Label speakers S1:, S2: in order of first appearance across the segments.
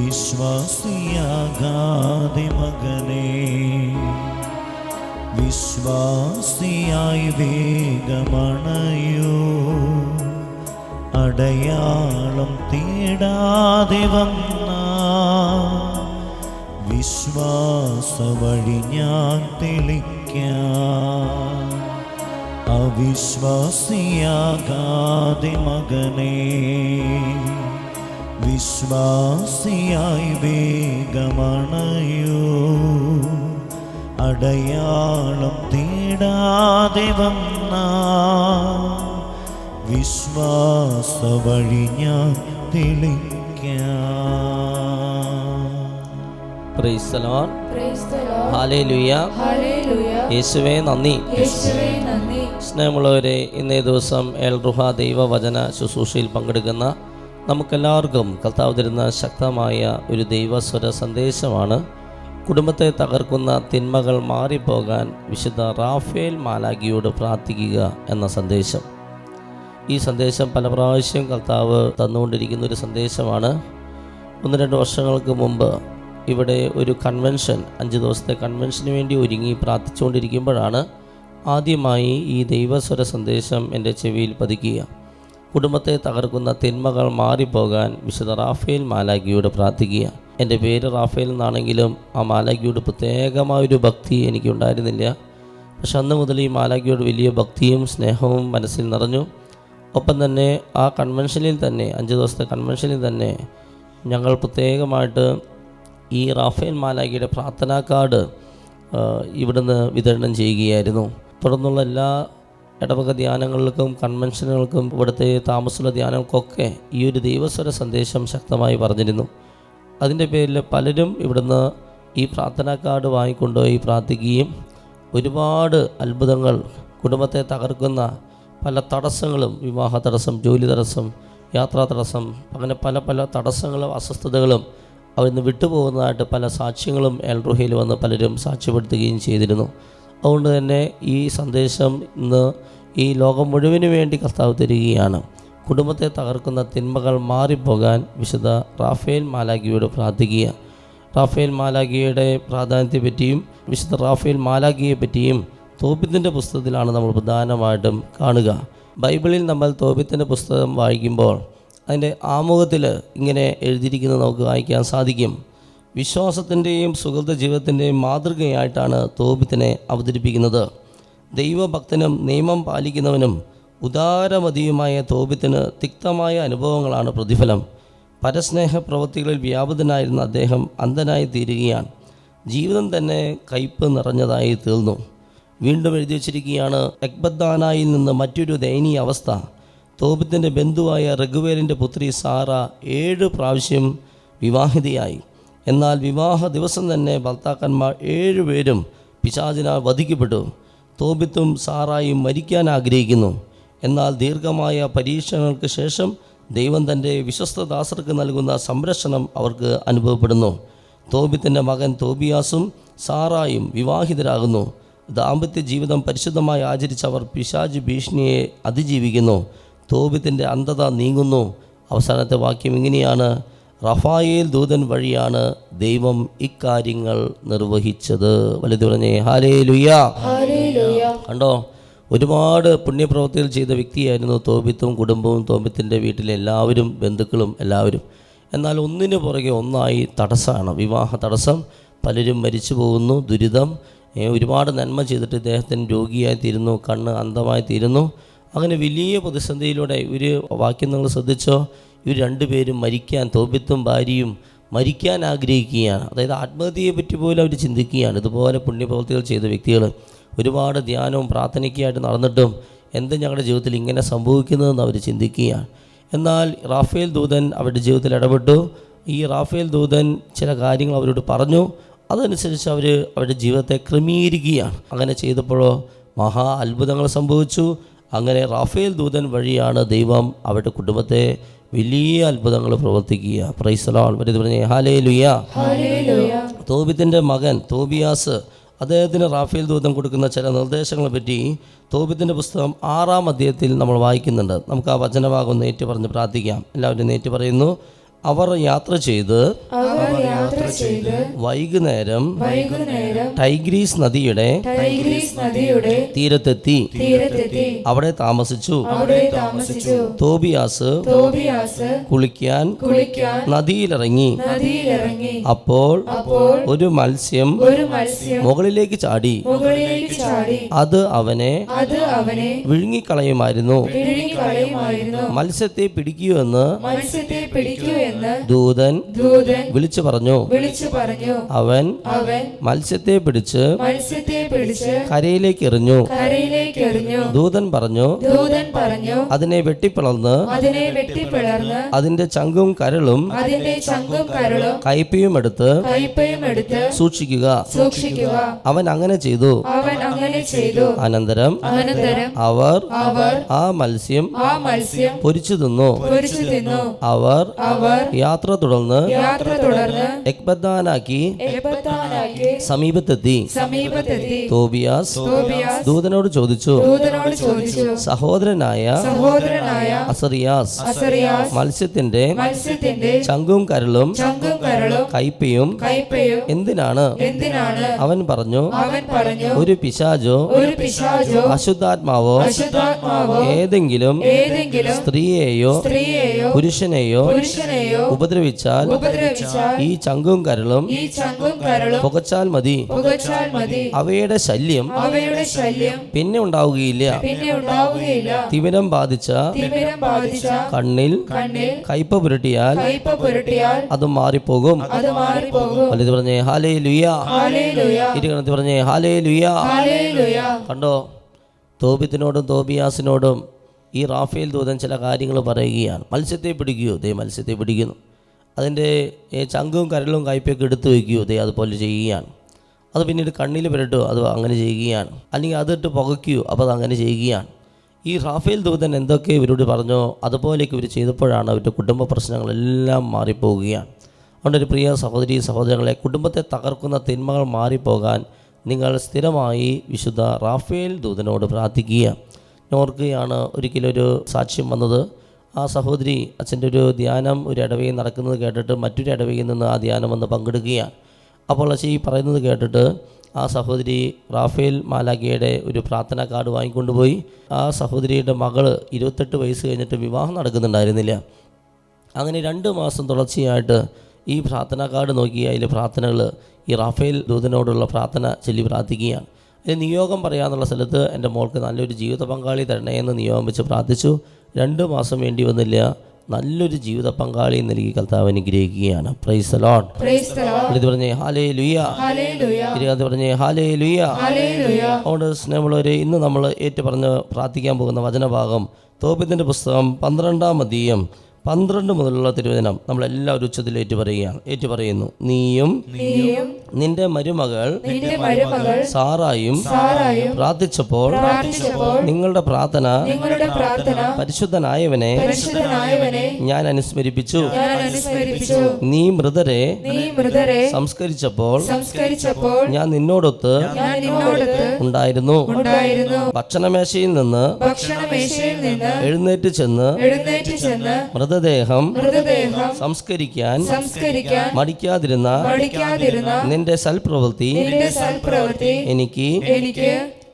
S1: അവിശ്വാസിയാകാതെ മകനെ. വിശ്വാസിയായി വേഗമണയോ. അടയാളം തേടാതെ വന്ന വിശ്വാസ വഴി ഞാൻ തെളിക്കാം. അവിശ്വാസിയാകാതെ മകനെ. വിശ്വാസിയായി വേഗമണയോ. അടയാളം തേടാതെ വന്ന വിശ്വാസ വഴി ഞാൻ
S2: യേശുവേ നന്ദി. സ്നേഹമുള്ളവരെ ഇന്നേ ദിവസം എൽ റുഹ ദൈവവചന ശുശ്രൂഷയിൽ പങ്കെടുക്കുന്ന നമുക്കെല്ലാവർക്കും കർത്താവ് തരുന്ന ശക്തമായ ഒരു ദൈവസ്വര സന്ദേശമാണ്. കുടുംബത്തെ തകർക്കുന്ന തിന്മകൾ മാറിപ്പോകാൻ വിശുദ്ധ റാഫേൽ മാലാഗിയോട് പ്രാർത്ഥിക്കുക എന്ന സന്ദേശം. ഈ സന്ദേശം പല പ്രാവശ്യം കർത്താവ് തന്നുകൊണ്ടിരിക്കുന്ന ഒരു സന്ദേശമാണ്. ഒന്ന് രണ്ട് വർഷങ്ങൾക്ക് മുമ്പ് ഇവിടെ ഒരു കൺവെൻഷൻ അഞ്ച് ദിവസത്തെ കൺവെൻഷന് വേണ്ടി ഒരുങ്ങി പ്രാർത്ഥിച്ചുകൊണ്ടിരിക്കുമ്പോഴാണ് ആദ്യമായി ഈ ദൈവസ്വര സന്ദേശം എന്റെ ചെവിയിൽ പതിക്കുക. കുടുംബത്തെ തകർക്കുന്ന തിന്മകൾ മാറിപ്പോകാൻ വിശുദ്ധ റാഫേൽ മാലാഖിയോട് പ്രാർത്ഥിക്കുക എന്റെ പേര് റാഫേൽ എന്നാണെങ്കിലും ആ മാലാഖിയോട് പ്രത്യേകമായൊരു ഭക്തി എനിക്കുണ്ടായിരുന്നില്ല. പക്ഷെ അന്ന് മുതൽ ഈ മാലാഖിയോട് വലിയ ഭക്തിയും സ്നേഹവും മനസ്സിൽ നിറഞ്ഞു. ഒപ്പം തന്നെ ആ കൺവെൻഷനിൽ തന്നെ അഞ്ച് ദിവസത്തെ കൺവെൻഷനിൽ തന്നെ ഞങ്ങൾ പ്രത്യേകമായിട്ട് ഈ റാഫേൽ മാലാഖിയുടെ പ്രാർത്ഥനാ കാർഡ് ഇവിടുന്ന് വിതരണം ചെയ്യുകയായിരുന്നു. തുടർന്നുള്ള എല്ലാ ഇടവക ധ്യാനങ്ങൾക്കും കൺവെൻഷനുകൾക്കും ഇവിടുത്തെ താമസമുള്ള ധ്യാനങ്ങൾക്കൊക്കെ ഈ ഒരു ദൈവസ്വര സന്ദേശം ശക്തമായി പറഞ്ഞിരുന്നു. അതിന്റെ പേരിൽ പലരും ഇവിടുന്ന് ഈ പ്രാർത്ഥനാ കാർഡ് വാങ്ങിക്കൊണ്ടുപോയി പ്രാർത്ഥിക്കുകയും ഒരുപാട് അത്ഭുതങ്ങൾ കുടുംബത്തെ തകർക്കുന്ന പല തടസ്സങ്ങളും വിവാഹ തടസ്സം ജോലി തടസ്സം യാത്രാ തടസ്സം അങ്ങനെ പല പല തടസ്സങ്ങളും അസ്വസ്ഥതകളും അവിടുന്ന് വിട്ടുപോകുന്നതായിട്ട് പല സാക്ഷ്യങ്ങളും എൽറുഹയിൽ വന്ന് പലരും സാക്ഷ്യപ്പെടുത്തുകയും ചെയ്തിരുന്നു. അതുകൊണ്ട് തന്നെ ഈ സന്ദേശം ഇന്ന് ഈ ലോകം മുഴുവനു വേണ്ടി കർത്താവ് തരികയാണ്. കുടുംബത്തെ തകർക്കുന്ന തിന്മകൾ മാറിപ്പോകാൻ വിശുദ്ധ റാഫേൽ മാലാഖിയോട് പ്രാർത്ഥിക്കുക. റാഫേൽ മാലാഖിയുടെ പ്രാധാന്യത്തെപ്പറ്റിയും വിശുദ്ധ റാഫേൽ മാലാഖിയെ പറ്റിയും തോപ്പിത്തിന്റെ പുസ്തകത്തിലാണ് നമ്മൾ പ്രധാനമായിട്ടും കാണുക. ബൈബിളിൽ നമ്മൾ തോപ്പിത്തിന്റെ പുസ്തകം വായിക്കുമ്പോൾ അതിന്റെ ആമുഖത്തിൽ ഇങ്ങനെ എഴുതിയിരിക്കുന്നത് നമുക്ക് വായിക്കാൻ സാധിക്കും. വിശ്വാസത്തിന്റെയും സുഹൃത്ത ജീവിതത്തിന്റെയും മാതൃകയായിട്ടാണ് തോപിത്തിനെ അവതരിപ്പിക്കുന്നത്. ദൈവഭക്തനും നിയമം പാലിക്കുന്നവനും ഉദാരമതിയുമായ തോപിത്തിന് തിക്തമായ അനുഭവങ്ങളാണ് പ്രതിഫലം. പരസ്നേഹ പ്രവൃത്തികളിൽ വ്യാപൃതനായിരുന്ന അദ്ദേഹം അന്ധനായി തീരുകയാണ്. ജീവിതം തന്നെ കയ്പ് നിറഞ്ഞതായി തീർന്നു. വീണ്ടും എഴുതി വച്ചിരിക്കുകയാണ് എക്ബദ്ദാനായിൽ നിന്ന് മറ്റൊരു ദയനീയ അവസ്ഥ. തോപിത്തിന്റെ ബന്ധുവായ റഘുവേലിന്റെ പുത്രി സാറ ഏഴ് പ്രാവശ്യം വിവാഹിതയായി. എന്നാൽ വിവാഹ ദിവസം തന്നെ ഭർത്താക്കന്മാർ ഏഴുപേരും പിശാചിനാൽ വധിക്കപ്പെട്ടു. തോബിത്തും സാറായും മരിക്കാൻ ആഗ്രഹിക്കുന്നു. എന്നാൽ ദീർഘമായ പരീക്ഷണങ്ങൾക്ക് ശേഷം ദൈവം തന്റെ വിശ്വസ്തദാസർക്ക് നൽകുന്ന സംരക്ഷണം അവർക്ക് അനുഭവപ്പെടുന്നു. തോബിത്തിന്റെ മകൻ തോബിയാസും സാറായും വിവാഹിതരാകുന്നു. ദാമ്പത്യ ജീവിതം പരിശുദ്ധമായി ആചരിച്ചവർ പിശാജ് ഭീഷണിയെ അതിജീവിക്കുന്നു. തോബിത്തിന്റെ അന്ധത നീങ്ങുന്നു. അവസാനത്തെ വാക്യം ഇങ്ങനെയാണ്. റഫായേൽ ദൂതൻ വഴിയാണ് ദൈവം ഇക്കാര്യങ്ങൾ നിർവഹിച്ചത്. വലുത് പറഞ്ഞേ ഹാലേ
S3: ലുയ
S2: കണ്ടോ? ഒരുപാട് പുണ്യപ്രവർത്തികൾ ചെയ്ത വ്യക്തിയായിരുന്നു തോബിത്തും കുടുംബവും തോബിത്തിന്റെ വീട്ടിലെ എല്ലാവരും ബന്ധുക്കളും എല്ലാവരും. എന്നാൽ ഒന്നിനു പുറകെ ഒന്നായി തടസ്സമാണ് വിവാഹ തടസ്സം. പലരും മരിച്ചു പോകുന്നു. ദുരിതം. ഒരുപാട് നന്മ ചെയ്തിട്ട് ഇദ്ദേഹത്തിന് രോഗിയായി തീരുന്നു. കണ്ണ് അന്ധമായി തീരുന്നു. അങ്ങനെ വലിയ പ്രതിസന്ധിയിലൂടെ ഒരു വാക്യം നിങ്ങൾ ശ്രദ്ധിച്ചോ? ഇവർ രണ്ടുപേരും മരിക്കാൻ തോബിത്തും ഭാര്യയും മരിക്കാൻ ആഗ്രഹിക്കുകയാണ്. അതായത് ആത്മഹത്യയെ പറ്റി പോലും അവർ ചിന്തിക്കുകയാണ്. ഇതുപോലെ പുണ്യപ്രവൃത്തികൾ ചെയ്ത വ്യക്തികൾ ഒരുപാട് ധ്യാനവും പ്രാർത്ഥനയ്ക്കായിട്ട് നടന്നിട്ടും എന്ത് ഞങ്ങളുടെ ജീവിതത്തിൽ ഇങ്ങനെ സംഭവിക്കുന്നതെന്ന് അവർ ചിന്തിക്കുകയാണ്. എന്നാൽ റാഫേൽ ദൂതൻ അവരുടെ ജീവിതത്തിൽ ഇടപെട്ടു. ഈ റാഫേൽ ദൂതൻ ചില കാര്യങ്ങൾ അവരോട് പറഞ്ഞു. അതനുസരിച്ച് അവർ അവരുടെ ജീവിതത്തെ ക്രമീകരിക്കുകയാണ്. അങ്ങനെ ചെയ്തപ്പോഴോ മഹാ അത്ഭുതങ്ങൾ സംഭവിച്ചു. അങ്ങനെ റാഫേൽ ദൂതൻ വഴിയാണ് ദൈവം അവരുടെ കുടുംബത്തെ വലിയ അത്ഭുതങ്ങൾ പ്രവർത്തിക്കുക. പ്രൈസലോൺ പറ്റി പറഞ്ഞേ ഹാലേ
S3: ലുയ
S2: തോബിത്തിന്റെ മകൻ തോബിയാസ് അദ്ദേഹത്തിന് റാഫേൽ ദൂതം കൊടുക്കുന്ന ചില നിർദ്ദേശങ്ങളെ പറ്റി തോബിത്തിന്റെ പുസ്തകം ആറാം അധ്യായത്തിൽ നമ്മൾ വായിക്കുന്നുണ്ട്. നമുക്ക് ആ വചനഭാഗം ഒന്ന് ഏറ്റു പറഞ്ഞ് പ്രാർത്ഥിക്കാം. എല്ലാവരും നേറ്റ് പറയുന്നു. അവർ യാത്ര ചെയ്ത് വൈകുന്നേരം ടൈഗ്രീസ് നദിയുടെ തീരത്തെത്തി. അവിടെ താമസിച്ചു. തോബിയാസ് കുളിക്കാൻ നദിയിലിറങ്ങി. അപ്പോൾ ഒരു മത്സ്യം മുകളിലേക്ക് ചാടി. അത് അവനെ വിഴുങ്ങിക്കളയുമായിരുന്നു. മത്സ്യത്തെ പിടിക്കുമെന്ന്
S3: മത്സ്യത്തെ പിടിക്കൂ എന്ന്
S2: ദൂതൻ
S3: ദൂതൻ
S2: വിളിച്ചു പറഞ്ഞു.
S3: വിളിച്ചു പറഞ്ഞു.
S2: അവൻ
S3: അവൻ
S2: മത്സ്യത്തെ പിടിച്ച്
S3: മത്സ്യത്തെ പിടിച്ച്
S2: കരയിലേക്ക് എറിഞ്ഞു.
S3: കരയിലേക്ക് എറിഞ്ഞു.
S2: ദൂതൻ പറഞ്ഞു
S3: ദൂതൻ പറഞ്ഞു
S2: അതിനെ വെട്ടിപ്പിളർന്ന്
S3: അതിനെ വെട്ടിപ്പിളർന്ന്
S2: അതിന്റെ ചങ്കും കരളും
S3: അതിന്റെ ചങ്കും കരളും
S2: കയ്പയും എടുത്ത്
S3: കയ്പയും എടുത്ത്
S2: സൂക്ഷിക്കുക.
S3: സൂക്ഷിക്കുക.
S2: അവൻ അങ്ങനെ ചെയ്തു.
S3: അവൻ അങ്ങനെ ചെയ്തു.
S2: അനന്തരം
S3: അനന്തരം
S2: അവർ
S3: അവർ
S2: ആ മത്സ്യം
S3: ആ മത്സ്യം
S2: പൊരിച്ചു തിന്നു.
S3: പൊരിച്ചു തിന്നു.
S2: അവർ
S3: അവർ
S2: യാത്ര തുടർന്ന്
S3: യാത്ര തുടർന്ന്
S2: എക്ബദ്ദാനാക്കി സമീപത്തെത്തി.
S3: സമീപത്തെത്തി.
S2: തോബിയാസ്
S3: തോബിയാസ്
S2: ദൂതനോട് ചോദിച്ചു
S3: ദൂതനോട് ചോദിച്ചു
S2: സഹോദരനായ
S3: സഹോദരനായ
S2: അസറിയാസ്
S3: അസറിയാസ്
S2: മത്സ്യത്തിന്റെ
S3: മത്സ്യത്തിന്റെ
S2: ചങ്കും കരളും
S3: ചങ്കും കരളും
S2: കയ്പയും എന്തിനാണ്?
S3: എന്തിനാണ്?
S2: അവൻ പറഞ്ഞു
S3: അവൻ പറഞ്ഞു
S2: ഒരു പിശാചോ
S3: ഒരു പിശാചോ
S2: അശുദ്ധാത്മാവോ
S3: അശുദ്ധാത്മാവോ
S2: ഏതെങ്കിലും
S3: ഏതെങ്കിലും
S2: സ്ത്രീയെയോ
S3: സ്ത്രീയെയോ
S2: പുരുഷനെയോ
S3: പുരുഷനെയോ
S2: ഉപദ്രവിച്ചാൽ
S3: ഉപദ്രവിച്ചാൽ
S2: ഈ ചങ്കും കരളും പുകച്ചാൽ മതി. അവയുടെ ശല്യം
S3: അവയുടെ ശല്യം
S2: പിന്നെ ഉണ്ടാവുകയില്ല. തിമിരം ബാധിച്ച കണ്ണിൽ
S3: കൈപ്പ
S2: കയ്പ പുരട്ടിയാൽ അത് മാറിപ്പോകും. വലുത് പറഞ്ഞേ ഹാലേ ലുയാ ഇരുകണത്തി പറഞ്ഞേ ഹാലേ ലുയാ കണ്ടോ? തോബിത്തിനോടും തോബിയാസിനോടും ഈ റാഫേൽ ദൂതൻ ചില കാര്യങ്ങൾ പറയുകയാണ്. മത്സ്യത്തെ പിടിക്കുകയോ ദേ മത്സ്യത്തെ പിടിക്കുന്നു. അതിന്റെ ചങ്കും കരളും കയ്പയൊക്കെ എടുത്തു വയ്ക്കുകയോ ദേ അതുപോലെ ചെയ്യുകയാണ്. അത് പിന്നീട് കണ്ണിൽ പുരട്ടോ അത് അങ്ങനെ ചെയ്യുകയാണ്. അല്ലെങ്കിൽ അതിട്ട് പുകയ്ക്കുകയോ അപ്പോൾ അത് അങ്ങനെ ചെയ്യുകയാണ്. ഈ റാഫേൽ ദൂതൻ എന്തൊക്കെ ഇവരോട് പറഞ്ഞോ അതുപോലെയൊക്കെ ഇവർ ചെയ്തപ്പോഴാണ് അവരുടെ കുടുംബ പ്രശ്നങ്ങളെല്ലാം മാറിപ്പോവുകയാണ് അതുകൊണ്ട് ഒരു പ്രിയ സഹോദരി സഹോദരങ്ങളെ കുടുംബത്തെ തകർക്കുന്ന തിന്മകൾ മാറിപ്പോകാൻ നിങ്ങൾ സ്ഥിരമായി വിശുദ്ധ റാഫേൽ ദൂതനോട് പ്രാർത്ഥിക്കുക ഞാൻ ഓർക്കുകയാണ് ഒരിക്കലൊരു സാക്ഷ്യം വന്നത്. ആ സഹോദരി അച്ഛന്റെ ഒരു ധ്യാനം ഒരു ഇടവയിൽ നടക്കുന്നത് കേട്ടിട്ട് മറ്റൊരു ഇടവയിൽ നിന്ന് ആ ധ്യാനം വന്ന് പങ്കെടുക്കുകയാണ് അപ്പോൾ അച്ഛൻ ഈ പറയുന്നത് കേട്ടിട്ട് ആ സഹോദരി റാഫേൽ മാലാഖിയുടെ ഒരു പ്രാർത്ഥനാ കാർഡ് വാങ്ങിക്കൊണ്ടുപോയി. ആ സഹോദരിയുടെ മകൾ ഇരുപത്തെട്ട് വയസ്സ് കഴിഞ്ഞിട്ട് വിവാഹം നടക്കുന്നുണ്ടായിരുന്നില്ല. അങ്ങനെ രണ്ട് മാസം തുടർച്ചയായിട്ട് ഈ പ്രാർത്ഥനാ കാർഡ് നോക്കി അതിൽ പ്രാർത്ഥനകൾ ഈ റാഫേൽ ദൂതനോടുള്ള പ്രാർത്ഥന ചൊല്ലി പ്രാർത്ഥിക്കുകയാണ്. അതിൽ നിയോഗം പറയാന്നുള്ള സ്ഥലത്ത് എന്റെ മോൾക്ക് നല്ലൊരു ജീവിത പങ്കാളി തരണേ എന്ന് നിയോഗം വെച്ച് പ്രാർത്ഥിച്ചു. രണ്ട് മാസം വേണ്ടി വന്നില്ല. നല്ലൊരു ജീവിത പങ്കാളി നൽകി കർത്താവ് അനുഗ്രഹിക്കുകയാണ്. പ്രൈസ് ലോൺ ഇത് പറഞ്ഞേ ഹാലേ ഇരുപത് പറഞ്ഞേ ഹാലേ
S3: ഹല്ലേലൂയ
S2: അതുകൊണ്ട് സ്നേഹമുള്ളവരെ ഇന്ന് നമ്മൾ ഏറ്റു പറഞ്ഞ് പ്രാർത്ഥിക്കാൻ പോകുന്ന വചനഭാഗം തോപ്പിത്തിന്റെ പുസ്തകം പന്ത്രണ്ടാം അധ്യയം. പന്ത്രണ്ട് മുതലുള്ള തിരുവചനം നമ്മളെല്ലാവരും ഉച്ചത്തിൽ ഏറ്റുപറയുകയാണ്. ഏറ്റുപറയുന്നു നീയും നിന്റെ മരുമകൾ സാറായും പ്രാർത്ഥിച്ചപ്പോൾ നിങ്ങളുടെ പ്രാർത്ഥന പരിശുദ്ധനായവനെ ഞാൻ അനുസ്മരിപ്പിച്ചു. നീ മൃതരെ സംസ്കരിച്ചപ്പോൾ ഞാൻ നിന്നോടൊത്ത് ഉണ്ടായിരുന്നു. ഭക്ഷണമേശയിൽ നിന്ന്
S3: ഭക്ഷണമേശയിൽ നിന്ന്
S2: എഴുന്നേറ്റ് ചെന്ന് മൃതദേഹം സംസ്കരിക്കാൻ മടിക്കാതിരുന്ന നിന്റെ സൽപ്രവൃത്തി എനിക്ക്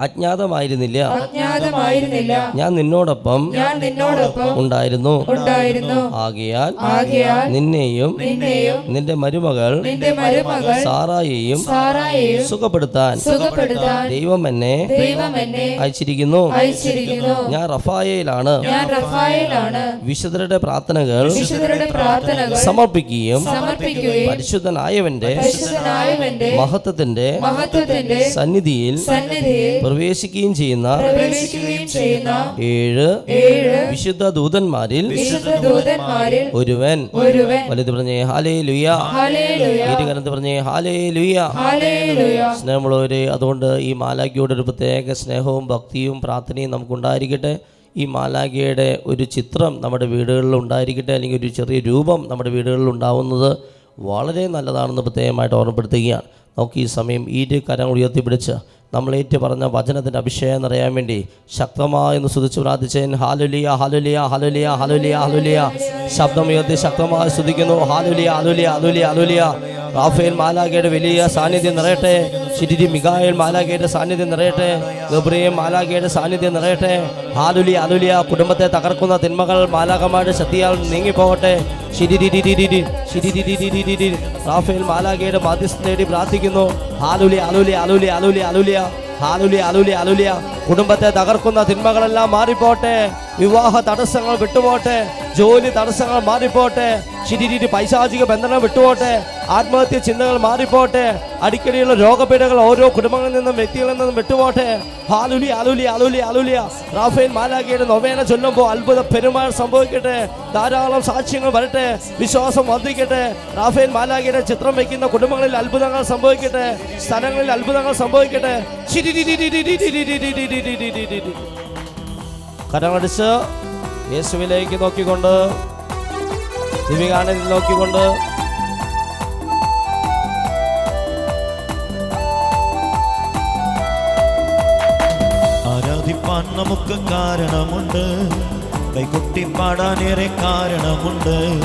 S2: അജ്ഞാതമായിരുന്നില്ല.
S3: അജ്ഞാതമായിരുന്നില്ല.
S2: ഞാൻ നിന്നോടൊപ്പം
S3: ഞാൻ നിന്നോടൊപ്പം
S2: ഉണ്ടായിരുന്നു.
S3: ഉണ്ടായിരുന്നു.
S2: ആകയാൽ
S3: ആകയാൽ
S2: നിന്നെയും
S3: നിന്നെയും
S2: നിന്റെ മരുമകൾ
S3: നിന്റെ മരുമകൾ
S2: സാറായെയും
S3: സാറായെയും
S2: സുഖപ്പെടുത്താൻ
S3: സുഖപ്പെടുത്താൻ
S2: ദൈവം എന്നെ
S3: ദൈവം എന്നെ
S2: അയച്ചിരിക്കുന്നു.
S3: അയച്ചിരിക്കുന്നു.
S2: ഞാൻ റഫായയിലാണ്
S3: ഞാൻ റഫായയിലാണ്
S2: വിശുദ്ധരുടെ പ്രാർത്ഥനകൾ
S3: വിശുദ്ധരുടെ പ്രാർത്ഥനകൾ
S2: സമർപ്പിക്കുകയും
S3: സമർപ്പിക്കുകയും
S2: പരിശുദ്ധനായവന്റെ
S3: പരിശുദ്ധനായവന്റെ
S2: മഹത്വത്തിന്റെ
S3: മഹത്വത്തിന്റെ
S2: സന്നിധിയിൽ
S3: സന്നിധിയിൽ
S2: പ്രവേശിക്കുകയും ചെയ്യുന്ന ഏഴ് വിശുദ്ധ ദൂതന്മാരിൽ ഒരുവൻ. വലുത് പറഞ്ഞേ ഹാലേ ലുയ പറഞ്ഞേ ഹാലേ ലുയ സ്നേഹമുള്ളവരെ അതുകൊണ്ട് ഈ മാലാഖിയോട് ഒരു പ്രത്യേക സ്നേഹവും ഭക്തിയും പ്രാർത്ഥനയും നമുക്കുണ്ടായിരിക്കട്ടെ. ഈ മാലാഖയുടെ ഒരു ചിത്രം നമ്മുടെ വീടുകളിൽ ഉണ്ടായിരിക്കട്ടെ അല്ലെങ്കിൽ ഒരു ചെറിയ രൂപം നമ്മുടെ വീടുകളിൽ ഉണ്ടാവുന്നത് വളരെ നല്ലതാണെന്ന് പ്രത്യേകമായിട്ട് ഓർമ്മപ്പെടുത്തുകയാണ്. നമുക്ക് ഈ സമയം ഈ കരം ഉയർത്തിപ്പിടിച്ച് നമ്മൾ ഏറ്റു പറഞ്ഞ വചനത്തിന്റെ അഭിഷേകം അറിയാൻ വേണ്ടി ശക്തമായി ഒന്ന് സ്തുതിച്ച് പ്രാർത്ഥിച്ചേൻ. Hallelujah hallelujah hallelujah hallelujah hallelujah ശബ്ദമുയർത്തി ശക്തമായി സ്തുതിക്കുന്നു. Hallelujah hallelujah hallelujah hallelujah Raphael മാലാഖയുടെ വലിയ സാന്നിധ്യം നിറയട്ടെ. ശിരി മികായൽ മാലാഖയുടെ സാന്നിധ്യം നിറയട്ടെ. ഗബ്രിയേൽ മാലാഖയുടെ സാന്നിധ്യം നിറയട്ടെ. ആലുലി ആലുലിയ കുടുംബത്തെ തകർക്കുന്ന തിന്മകൾ മാലാഖമാരുടെ ശക്തിയാൽ നീങ്ങിപ്പോകട്ടെ. റാഫേൽ മാലാഖയുടെ മാധ്യസ്ഥ നേടി പ്രാർത്ഥിക്കുന്നു. ആലുലി ആലുലി ആലുലി ആലുലി ആലുലിയ ആലുലി ആലുലി ആലുലിയ കുടുംബത്തെ തകർക്കുന്ന തിന്മകളെല്ലാം മാറിപ്പോട്ടെ വിവാഹ തടസ്സങ്ങൾ വിട്ടുപോട്ടെ ജോലി തടസ്സങ്ങൾ മാറിപ്പോട്ടെ ശിരിരി പൈശാചിക ബന്ധനം വിട്ടുപോട്ടെ ആത്മഹത്യ ചിന്തകൾ മാറിപ്പോട്ടെ അടിക്കടിയുള്ള രോഗപീഠകൾ ഓരോ കുടുംബങ്ങളിൽ നിന്നും വ്യക്തികളിൽ നിന്നും വിട്ടുപോട്ടെ. ഹാലുലി ആലുലി അലുലി അലുലിയ റാഫേൽ മാലാഖിയുടെ നൊവേന ചൊല്ലുമ്പോൾ അത്ഭുത പെരുമാൾ സംഭവിക്കട്ടെ. ധാരാളം സാക്ഷ്യങ്ങൾ വരട്ടെ. വിശ്വാസം വർദ്ധിക്കട്ടെ. റാഫേൽ മാലാഖിയുടെ ചിത്രം വയ്ക്കുന്ന കുടുംബങ്ങളിൽ അത്ഭുതങ്ങൾ സംഭവിക്കട്ടെ. സ്ഥലങ്ങളിൽ അത്ഭുതങ്ങൾ സംഭവിക്കട്ടെ. കരമടിച്ച് യേശുവിലേക്ക് നോക്കിക്കൊണ്ട് ദിവികാണിൽ നോക്കിക്കൊണ്ട്.
S1: ആരാധിപ്പാൻ നമുക്ക് കാരണമുണ്ട്. കൈകൊട്ടി പാടാനേറെ കാരണമുണ്ട്.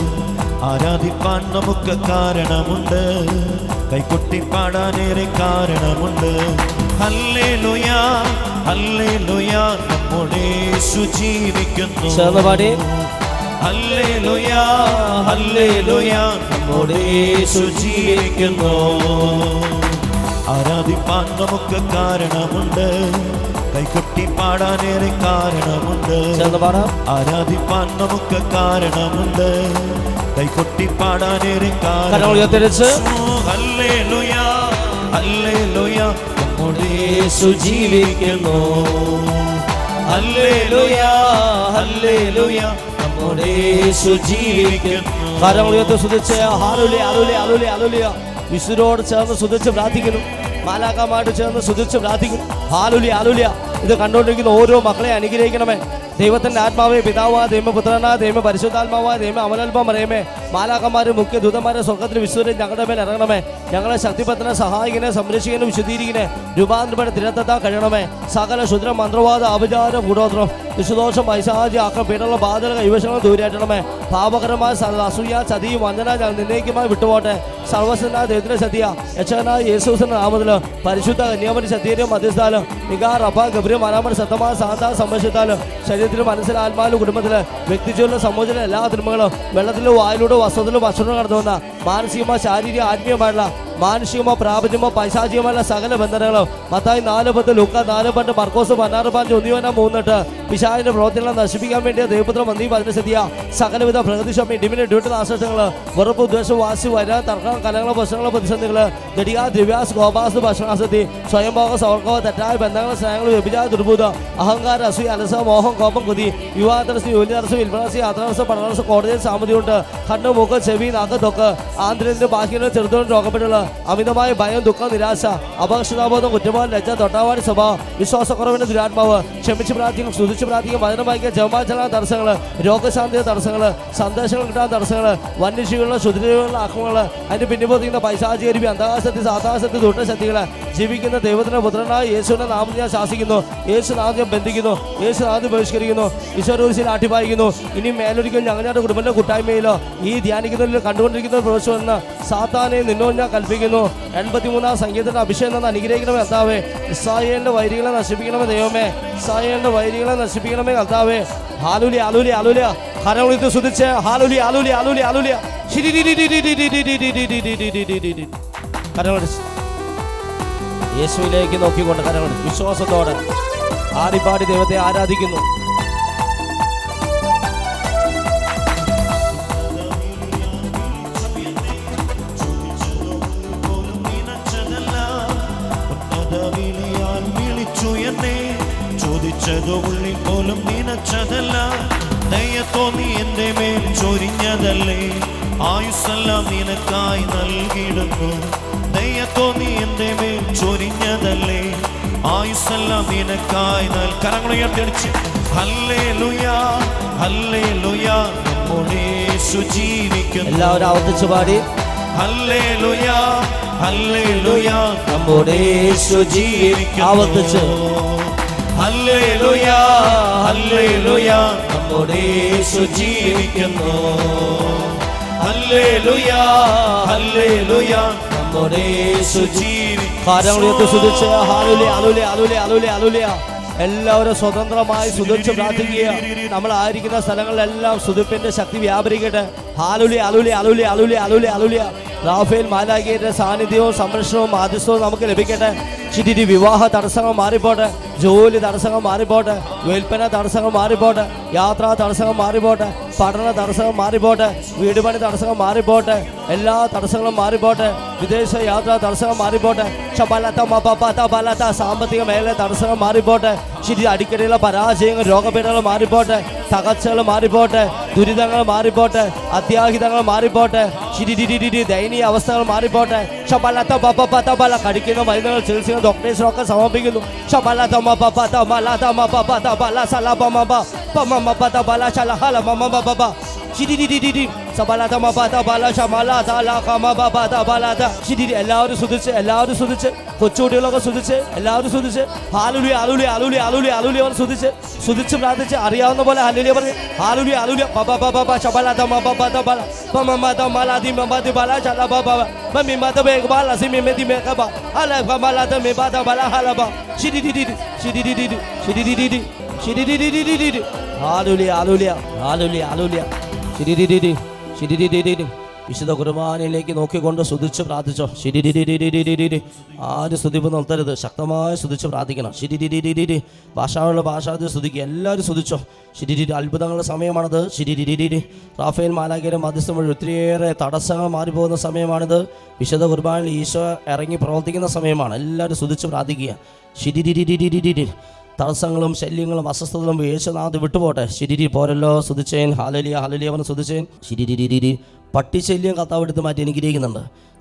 S1: ആരാധിപ്പാൻ നമുക്ക് കാരണമുണ്ട്. കൈകൊട്ടി പാടാനേറെ കാരണമുണ്ട്. ഹല്ലേ ജീവിക്കുന്നു.
S2: ചേർന്ന് പാടി.
S1: ഹല്ലേ ലുയാ നമ്മുടെ യേശു ജീവിക്കുന്നു. ആരാധിപ്പാൻ നമുക്ക് കാരണമുണ്ട്. കൈകൊട്ടി പാടാനേറെ കാരണമുണ്ട്. ആരാധിപ്പാൻ നമുക്ക് കാരണമുണ്ട്. കൈകൊട്ടി പാടാനേറെ കാരണം നമ്മുടെ
S2: യേശു ജീവിക്കുന്നു.
S1: ഹല്ലേലൂയാ ഹല്ലേലൂയാ. നമ്മുടെ യേശു ജീവിക്കുന്നു.
S2: ഉയർത്തി സ്തുതിച്ച് ഹാലുലി അലുലി അലുലി വിശുരോട് ചേർന്ന് സ്തുതിച്ച് പ്രാർത്ഥിക്കുന്നു. മാലാക്കാമായിട്ട് ചേർന്ന് സ്തുതിച്ച് പ്രാർത്ഥിക്കുന്നു. ഹാലുലി അലുലിയ ഇത് കണ്ടുകൊണ്ടിരിക്കുന്ന ഓരോ മക്കളെ അനുഗ്രഹിക്കണമേ. ദൈവത്തിന്റെ ആത്മാവേ പിതാവാ ദൈവപുത്രനാ ദൈവ പരിശുദ്ധാത്മാവാ ദൈവ അമലൽപ്പം അറിയമേ മാലാക്കന്മാരും മുഖ്യ ദൂതന്മാരെ സ്വർഗത്തിൽ വിശ്വരും ഞങ്ങളുടെ മേൽ ഇറങ്ങണമേ. ഞങ്ങളെ ശക്തിപത്തിനെ സഹായിക്കണേ സംരക്ഷിക്കണേ വിശുദ്ധീകരിക്കണേ. രൂപാന്തരപ്പെട്ട തിരത്തെത്താൻ കഴിയണമേ. സകല ശുദ്ര മന്ത്രവാദ അപചാര കൂടോത്രം വിശുദോഷം പൈശാചി ആക്കം പീഡന ബാധക കൈവശങ്ങൾ ദൂരേറ്റണമേ. പാപകരമായ അസൂയ ചതി വഞ്ചന നിന്നേക്കുമായി വിട്ടുപോട്ടെ സർവസനായ ദൈവത്തിന്റെ സത്യ യക്ഷനായ യേശുസിന്റെ നാമത്തിൽ പരിശുദ്ധ കന്യാമനി സത്യരും മധ്യസ്ഥാലും നികാ റബ ഗബ്രി മനാമൻ സത്തമായ സാന്താ സംരക്ഷിച്ചാലും ശരീരത്തിലും മനസ്സിലും ആത്മാവിലും കുടുംബത്തിലെ വ്യക്തിജീവനിലും സമൂഹത്തിലെ എല്ലാ തിന്മകളും വെള്ളത്തിലും വായിലൂടെ വസ്ത്രത്തിലും ഭക്ഷണം കടന്നു വന്ന മാനസികമായ ശാരീരിക ആത്മീയമായിട്ടുള്ള മാനുഷികമോ പ്രാപഞ്ചമോ പൈശാചികമല്ല സകല ബന്ധനങ്ങളും. മത്തായി നാല് പത്ത് ലുക്ക നാല് പണ്ട് മർക്കോസ് പതിനാറ് പഞ്ച് ഒന്നിവന മൂന്നിട്ട്. പിശാചിന്റെ പ്രവർത്തനങ്ങളെ നശിപ്പിക്കാൻ വേണ്ടിയ ദൈവപുത്രം വന്ദി പതിന് സ്ഥിതിയ. സകലവിധ പ്രകൃതിശമി ഡിമിനെ ഡ്യൂട്ടി നാശങ്ങൾ വെറുപ്പ് ഉദ്ദേശം വാശി വര തർക്കം കലങ്ങളോ പ്രശ്നങ്ങളോ പ്രതിസന്ധികൾ ജടിക ദിവ്യാസ് ഗോപാസ് ഭക്ഷണാസക്തി സ്വയംഭോഗ സൗർഗവ തെറ്റായ ബന്ധങ്ങൾ സ്നേഹങ്ങൾ വ്യഭിചാര ദുർബോധം അഹങ്കാര അസൂയ അലസ മോഹം കോപം കൊതി യുവാതരസം യുവജനരസം വിൽപ്പനസം യാത്രാരസം പഠനരസം കോടതിയിൽ സാമതിയുണ്ട് കണ്ണ് മുഖം ചെവി നാക്ക് തൊക്ക്. ആന്തരികത്തിന്റെ ബാക്കിയുള്ള ചെറുതോടും രോഗപ്പെട്ടുള്ള അമിതമായ ഭയം ദുഃഖം നിരാശ അപകർഷതാബോധം കുറ്റബോധം ലജ്ജ തൊട്ടാവാടി സ്വഭാവം വിശ്വാസക്കുറവിന്റെ ദുരാത്മാവ്. ക്ഷമിച്ച് പ്രാർത്ഥിക്കും സ്തുതിച്ച് പ്രാർത്ഥിക്കും വചനം വായിക്കുക ജമാചരണ തടസ്സങ്ങൾ രോഗശാന്തി തടസ്സങ്ങൾ സന്ദേശങ്ങൾ കിട്ടാൻ തടസ്സങ്ങൾ വന്യജീവികളുടെ ശുദ്രീകളുടെ ആക്രമണങ്ങൾ അതിന് പിന്നിപ്പോതിക്കുന്ന പൈശാചികരിപ്പി അന്താകാശത്തിൽ സാധാശക്തി ദുഷ്ടശക്തികളെ ജീവിക്കുന്ന ദൈവത്തിന്റെ പുത്രനായ യേശുവിന്റെ നാമം ഞാൻ ശാസിക്കുന്നു യേശു നാമം ഞാൻ ബന്ധിക്കുന്നു യേശു നാമം ബഹിഷ്കരിക്കുന്നു ഈശ്വരൂരിശിൽ ആട്ടിപ്പായിക്കുന്നു ഇനി മേലൊരിക്കലും ഞങ്ങളുടെ കുടുംബത്തിന്റെ കൂട്ടായ്മയിലോ ഈ ധ്യാനിക്കുന്നതിൽ കണ്ടുകൊണ്ടിരിക്കുന്ന പ്രവേശമെന്ന് സാത്താനെ നിന്നോട് ഞാൻ കൽപ്പിക്കുന്നു എൺപത്തിമൂന്നാം സംഗീതത്തിന്റെ അഭിഷേകം എന്ന് അനുഗ്രഹിക്കണമേ കർത്താവേ ഇസ്രായേലിന്റെ വൈരികളെ നശിപ്പിക്കണമേ ദൈവമേ ഇസ്രായേലിന്റെ വൈരികളെ നശിപ്പിക്കണമേ കർത്താവേ ആലുലി ആലുലി ആലുലിയ ഹരവിളിത്ത് സുതിച്ച് ഹാലുലി ആലുലി ആലുലി ആലുലിയ കരവിളിച്ച് യേശുവിലേക്ക് നോക്കിക്കൊണ്ട് കരങ്ങൾ വിശ്വാസത്തോടെ ആടിപ്പാടി ദൈവത്തെ ആരാധിക്കുന്നു.
S1: ചോദിച്ചതോ ചൊരിഞ്ഞതല്ലേ ആയുസ്സെല്ലാം നിനക്കായി നൽകിയിടുന്നു. ദയ നീ എന്റെ മേൽ ചൊരിഞ്ഞതല്ലേ? ആയുസെല്ലാം നിനക്കായി നൽ കരങ്ങളുയർത്തിയടിച്ച് ഹല്ലേ ലുയാ ഹല്ലേ ലുയാ നമ്മുടെ യേശു ജീവിക്കുന്നു.
S2: എല്ലാവരും ആവർത്തിച്ചു പാടി.
S1: ഹല്ലേലൂയ ഹല്ലേലൂയ
S2: നമ്മുടെ യേശു ജീവിക്കുന്നു. ആവർത്തിച്ച്.
S1: ഹല്ലേലൂയ ഹല്ലേലൂയ നമ്മുടെ യേശു ജീവിക്കുന്നു. ഹല്ലേലൂയ ഹല്ലേലൂയ നമ്മുടെ യേശു
S2: കാരങ്ങളുയർത്തി എല്ലാവരും സ്വതന്ത്രമായി സുധിച്ച് പ്രാർത്ഥിക്കുക. നമ്മൾ ആയിരിക്കുന്ന സ്ഥലങ്ങളിലെല്ലാം സുതിപ്പിന്റെ ശക്തി വ്യാപരിക്കട്ടെ. റാഫേൽ മാലാഖിയുടെ സാന്നിധ്യവും സംരക്ഷണവും ആദിസ്യവും നമുക്ക് ലഭിക്കട്ടെ. ചിരി വിവാഹ തടസ്സങ്ങൾ മാറിപ്പോട്ടെ. ജോലി തടസ്സങ്ങൾ മാറിപ്പോട്ടെ. വിൽപ്പന തടസ്സങ്ങൾ മാറിപ്പോട്ടെ. യാത്രാ തടസ്സങ്ങൾ മാറിപ്പോട്ടെ. പഠന തടസ്സങ്ങൾ മാറിപ്പോട്ടെ. വീടുപണി തടസ്സങ്ങൾ മാറിപ്പോട്ടെ. എല്ലാ തടസ്സങ്ങളും മാറിപ്പോട്ടെ. വിദേശ യാത്രാ തടസ്സങ്ങൾ മാറിപ്പോട്ടെ. ശബലത്ത മപത്ത ബലത്ത സാമ്പത്തിക മേഖല തടസ്സങ്ങൾ മാറിപ്പോട്ടെ. ശരി അടിക്കടിയുള്ള പരാജയങ്ങൾ രോഗപീഠകൾ മാറിപ്പോട്ടെ തകർച്ചകൾ മാറിപ്പോട്ടെ ദുരിതങ്ങൾ മാറിപ്പോട്ടെ അത്യാഹിതങ്ങൾ മാറിപ്പോട്ടെ ശരി ദയനീയ അവസ്ഥകൾ മാറിപ്പോട്ടെ ശബലത്ത പപ്പത്ത ബല കടിക്കുന്ന മരുന്നുകൾ ചികിത്സിക്കുന്ന ഡോക്ടേഴ്സിനൊക്കെ സമർപ്പിക്കുന്നു ശബലത്ത മപത്ത മലത മപത്ത ബല സലബ മബ പമ മപത്ത ബല ശലഹല മമ ബബ ചിരിരിരിരിരി. സബലത മബത ബല ശമല തല കമ ബബത ബലത. ചിരിരി. എല്ലാവരും സുതിച്ച് എല്ലാവരും സുതിച്ച് കൊച്ചുകുട്ടികളൊക്കെ സുതിച്ച് എല്ലാവരും സുതിച്ച് ഹാലുലി ആലുലി ആലുലി ആലുലി ആലുലി അവർ സുതിച്ച് സുതിച്ച് പ്രാർത്ഥിച്ച് അറിയാവുന്ന പോലെ ഹല്ലേലൂയ പറഞ്ഞ് ഹാലുലി ആലുലി ബബ ബബ ശബലത മബത ബല പമ മത മലതി മബതി ബല ശല ബബ മമി മത ബേഗ ബല സിമി മെതി മേക ബ ഹല ബമലത മി ബത ബല ഹല ബ ചിരിരിരിരി ചിരിരിരിരി ചിരിരിരിരി ചിരിരിരിരിരി ഹാലുലി ആലുലിയ ഹാലുലി ആലുലിയ ശിരിരിരിരി ശിരിരിരിരി വിശുദ്ധ കുർബാനയിലേക്ക് നോക്കിക്കൊണ്ട് സ്തുതിച്ച് പ്രാർത്ഥിച്ചോ ശരി ആരും സ്തുതിപ്പ് നിർത്തരുത് ശക്തമായി സ്തുതിച്ച് പ്രാർത്ഥിക്കണം ശരി ഭാഷാവുള്ള ഭാഷാതി സ്തുതിക്കുക എല്ലാവരും സ്തുതിച്ചോ ശരി അത്ഭുതങ്ങളുടെ സമയമാണിത് ശരി റാഫേൽ മാലാഖയുടെ മധ്യസ്ഥം വഴി ഒത്തിരിയേറെ തടസ്സങ്ങൾ മാറിപ്പോകുന്ന സമയമാണിത് വിശുദ്ധ കുർബാനയിൽ ഈശോ ഇറങ്ങി പ്രവർത്തിക്കുന്ന സമയമാണ് എല്ലാവരും സ്തുതിച്ച് പ്രാർത്ഥിക്കുക ശിരിരിരിരിരിരി തടസ്സങ്ങളും ശല്യങ്ങളും അസ്വസ്ഥതകളും യേശുനാഥ് വിട്ടുപോട്ടെ. ശിരിരി പോരല്ലോ സുതിച്ചേൻ ഹാലലിയ ഹാലലിയ അവന് സുതിച്ചേൻ ശിരിരിരിരി പട്ടിശല്യം കത്താവ് എടുത്ത് മാറ്റി അനുഗ്രഹിക്കുന്നുണ്ട്.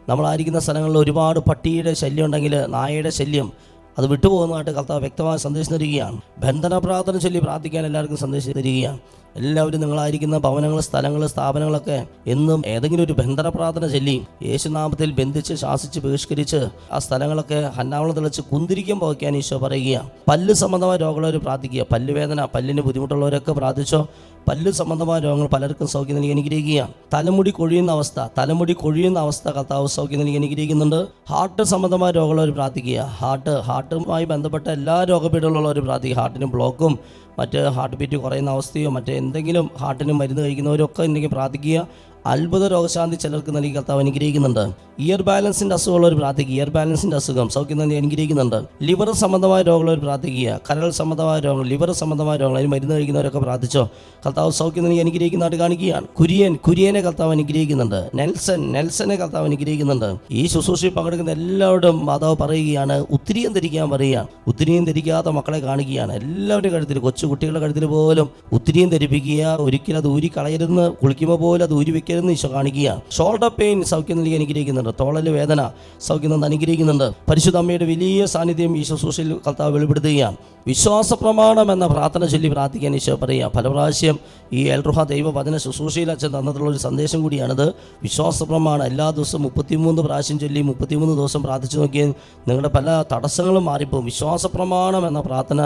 S2: നമ്മളായിരിക്കുന്ന സ്ഥലങ്ങളിൽ ഒരുപാട് പട്ടിയുടെ ശല്യം ഉണ്ടെങ്കിൽ നായയുടെ ശല്യം അത് വിട്ടുപോകുന്നതായിട്ട് കർത്താവ് വ്യക്തമായ സന്ദേശം തരികയാണ്. ബന്ധന പ്രാർത്ഥന ചൊല്ലി പ്രാർത്ഥിക്കാൻ എല്ലാവർക്കും സന്ദേശം തരികയാണ്. എല്ലാവരും നിങ്ങളായിരിക്കുന്ന ഭവനങ്ങൾ സ്ഥലങ്ങൾ സ്ഥാപനങ്ങളൊക്കെ എന്നും ഏതെങ്കിലും ഒരു ബന്ധന പ്രാർത്ഥന ചൊല്ലി യേശുനാമത്തിൽ ബന്ധിച്ച് ശാസിച്ച് ബഹിഷ്കരിച്ച് ആ സ്ഥലങ്ങളൊക്കെ ഹന്നാവളം തെളിച്ച് കുന്തിരിക്കം പോകാൻ ഈശോ പറയുക. പല്ല് സംബന്ധമായ രോഗമുള്ളവർ പ്രാർത്ഥിക്കുക. പല്ലുവേദന പല്ലിന് ബുദ്ധിമുട്ടുള്ളവരൊക്കെ പ്രാർത്ഥിച്ചോ? പല്ല് സംബന്ധമായ രോഗങ്ങൾ പലർക്കും സൗഖ്യം നൽകി അനുഗ്രഹിക്കുക. തലമുടി കൊഴിയുന്ന അവസ്ഥ തലമുടി കൊഴിയുന്ന അവസ്ഥ കർത്താവ് സൗഖ്യം നൽകി അനുഗ്രഹിക്കുന്നുണ്ട്. ഹാർട്ട് സംബന്ധമായ രോഗമുള്ളവർ പ്രാർത്ഥിക്കുക. ഹാർട്ട് ഹാർട്ടുമായി ബന്ധപ്പെട്ട എല്ലാ രോഗപീഠങ്ങളുള്ളവർ പ്രാർത്ഥിക്കുക. ഹാർട്ടിന് ബ്ലോക്കും മറ്റ് ഹാർട്ട് ബീറ്റ് കുറയുന്ന അവസ്ഥയോ മറ്റേ എന്തെങ്കിലും ഹാർട്ടിന് മരുന്ന് കഴിക്കുന്നവരൊക്കെ ഉണ്ടെങ്കിൽ പ്രാർത്ഥിക്കുക. അത്ഭുത രോഗശാന്തി ചിലർക്ക് നൽകി കർത്താവ് അനുഗ്രഹിക്കുന്നുണ്ട്. ഇയർ ബാലൻസിന്റെ ബാലൻസിന്റെ ഒരു പ്രാർത്ഥിക്കുക. ഇയർ ബാലൻസിന്റെ അസുഖം സൗഖ്യം നൽകി അനുഗ്രഹിക്കുന്നുണ്ട്. ലിവർ സംബന്ധമായ രോഗമുള്ളവർ പ്രാർത്ഥിക്കുക. കരൾ സംബന്ധമായ രോഗങ്ങൾ ലിവർ സംബന്ധമായ രോഗങ്ങൾ അതിന് മരുന്ന് കഴിക്കുന്നവരൊക്കെ പ്രാർത്ഥിച്ചോ? കർത്താവ് സൗഖ്യം നൽകി അനുഗ്രഹിക്കുന്നതായിട്ട് കാണിക്കുകയാണ്. കുര്യൻ കുര്യനെ കർത്താവ് അനുഗ്രഹിക്കുന്നുണ്ട്. നെൽസൺ നെൽസനെ കർത്താവ് അനുഗ്രഹിക്കുന്നുണ്ട്. ഈ ശുശ്രൂഷയിൽ പങ്കെടുക്കുന്ന എല്ലാവരും മാതാവ് പറയുകയാണ് ഉത്തിരിയും ധരിക്കാൻ പറയുകയാണ്. ഉത്തിരിയും ധരിക്കാത്ത മക്കളെ കാണിക്കുകയാണ്. എല്ലാവരുടെ കഴുത്തിൽ കൊച്ചു കുട്ടികളുടെ കഴുത്തിൽ പോലും ഉത്തിരിയും ധരിപ്പിക്കുക ഒരിക്കലും അത് ഊരി കളയരുന്ന് കുളിക്കുമ്പോൾ പോലും അത് ഊരി വെക്കാൻ ഉപയോഗിക്കരുതെന്ന് ഈശോ കാണിക്കുക. ഷോൾഡർ പെയിൻ സൗഖ്യം നൽകി അനുഗ്രഹിക്കുന്നുണ്ട്. തോളൽ വേദന സൗഖ്യം നിന്ന് അനുഗ്രഹിക്കുന്നുണ്ട്. പരിശുദ്ധ അമ്മയുടെ വലിയ സാന്നിധ്യം ഈശോ സൂഷ്യൽ കർത്താവ് വെളിപ്പെടുത്തുകയാണ്. വിശ്വാസ പ്രമാണം എന്ന പ്രാർത്ഥന ചൊല്ലി പ്രാർത്ഥിക്കാൻ ഈശോ പറയുക. പല പ്രാവശ്യം ഈ എൽറുഹ ദൈവ വചന ശുശ്രൂഷയിൽ അച്ഛൻ തന്നിട്ടുള്ള ഒരു സന്ദേശം കൂടിയാണിത്. വിശ്വാസ പ്രമാണം എല്ലാ ദിവസവും മുപ്പത്തിമൂന്ന് പ്രാവശ്യം ചൊല്ലി മുപ്പത്തിമൂന്ന് ദിവസം പ്രാർത്ഥിച്ചു നോക്കിയാൽ നിങ്ങളുടെ പല തടസ്സങ്ങളും മാറിപ്പോകും. വിശ്വാസ പ്രമാണം എന്ന പ്രാർത്ഥന